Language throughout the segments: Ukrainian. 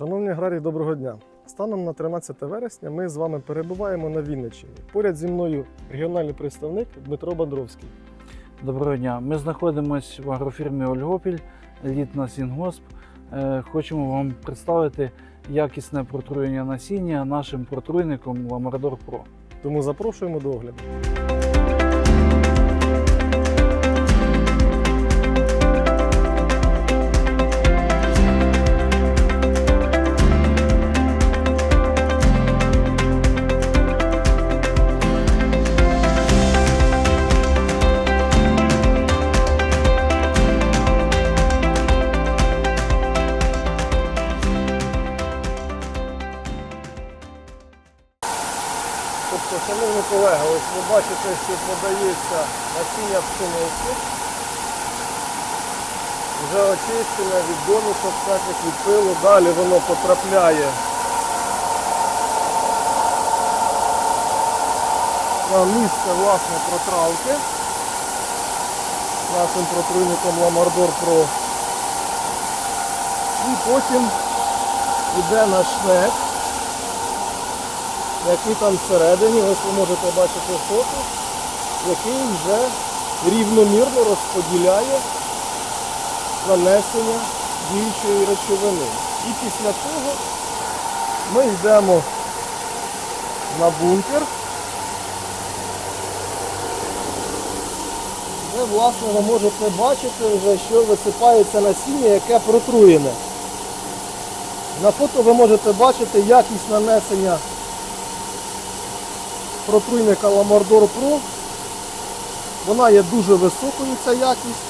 Шановні аграрії, доброго дня! Станом на 13 вересня ми з вами перебуваємо на Вінниччині. Поряд зі мною регіональний представник Дмитро Бандровський. Доброго дня. Ми знаходимося в агрофірмі Ольгопіль, елітна Сінгосп. Е, Хочемо вам представити якісне протруєння насіння нашим протруйником Ламардор Pro. Тому запрошуємо до огляду. Шановні колеги, ось ви бачите, що подається насіння пшениці. Вже очищене від домішок, всяких від пилу. Далі воно потрапляє на місце власне протравки нашим протруйником Ламардор Pro. І потім йде на шнек який там всередині, ось ви можете бачити фото, який вже рівномірно розподіляє нанесення діючої речовини. І після того ми йдемо на бункер, де власне ви можете бачити вже, що висипається насіння, яке протруєне. На фото ви можете бачити якість нанесення протруйника Lamardor Pro. Вона є дуже високою, ця якість,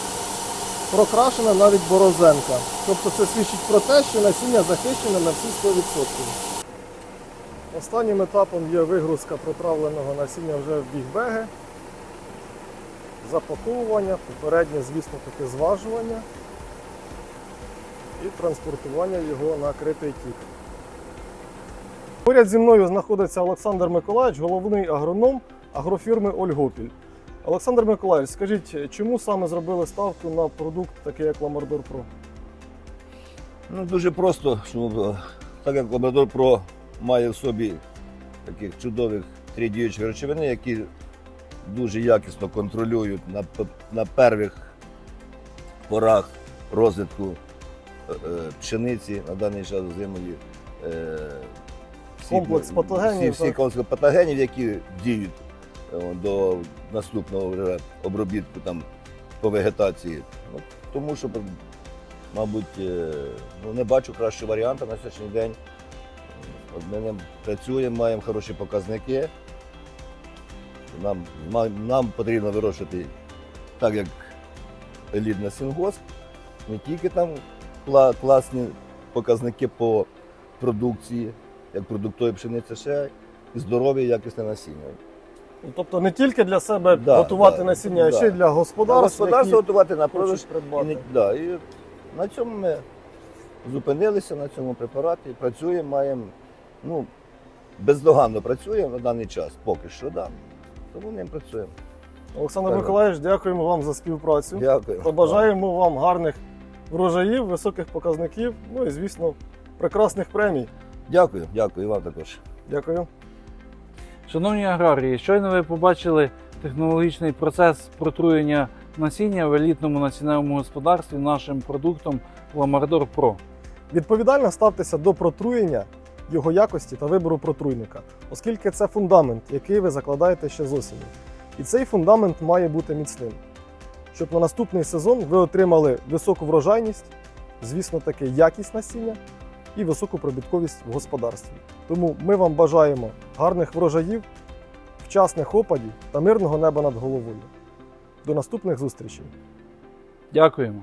прокрашена навіть борозенка. Тобто це свідчить про те, що насіння захищене на всі 100%. Останнім етапом є вигрузка протравленого насіння вже в бігбеги, запаковування, попереднє, звісно, таке зважування і транспортування його на критий тік. Поряд зі мною знаходиться Олександр Миколаївич, головний агроном агрофірми Ольгопіль. Олександр Миколаївич, скажіть, чому саме зробили ставку на продукт, такий як Ламардор Pro? Ну, дуже просто, е, так як Лабрадор Про має в собі таких чудових три речовини, які дуже якісно контролюють на, на первих порах розвитку е, е, пшениці на даний час зимові. е, Комплекс патогенів, Всі, всі комплекс патогенів, які діють е, до наступного вже обробітку там, по вегетації. Ну, тому що мабуть, е, ну, не бачу кращого варіанту на сьогоднішній день. Ми ним працюємо, маємо хороші показники. Нам, нам потрібно вирощувати так, як елітна сінгосп, не тільки там кла- класні показники по продукції, як продуктової пшениці, ще і здоров'я, і якісне насіння. Ну, Тобто не тільки для себе Да, готувати да, насіння, а да. ще й для господарств, Господарство які готувати на продаж хочуть І, придбати. не- да, і на цьому ми зупинилися на цьому препараті, працюємо, маємо, ну, бездоганно працюємо на даний час, поки що, да. Тому ним працюємо. Олександр Так. Миколаївич, дякуємо вам за співпрацю. Дякую. Та бажаємо вам гарних врожаїв, високих показників, ну і, звісно, прекрасних премій. Дякую, дякую, і вам також. Дякую. Шановні аграрії, щойно ви побачили технологічний процес протруєння насіння в елітному насінневому господарстві нашим продуктом Ламардор Pro. Відповідально ставтеся до протруєння, його якості та вибору протруйника, оскільки це фундамент, який ви закладаєте ще з осені. І цей фундамент має бути міцним, щоб на наступний сезон ви отримали високу врожайність, звісно таки якість насіння і високу пробітковість в господарстві. Тому ми вам бажаємо гарних врожаїв, вчасних опадів та мирного неба над головою. До наступних зустрічей! Дякуємо.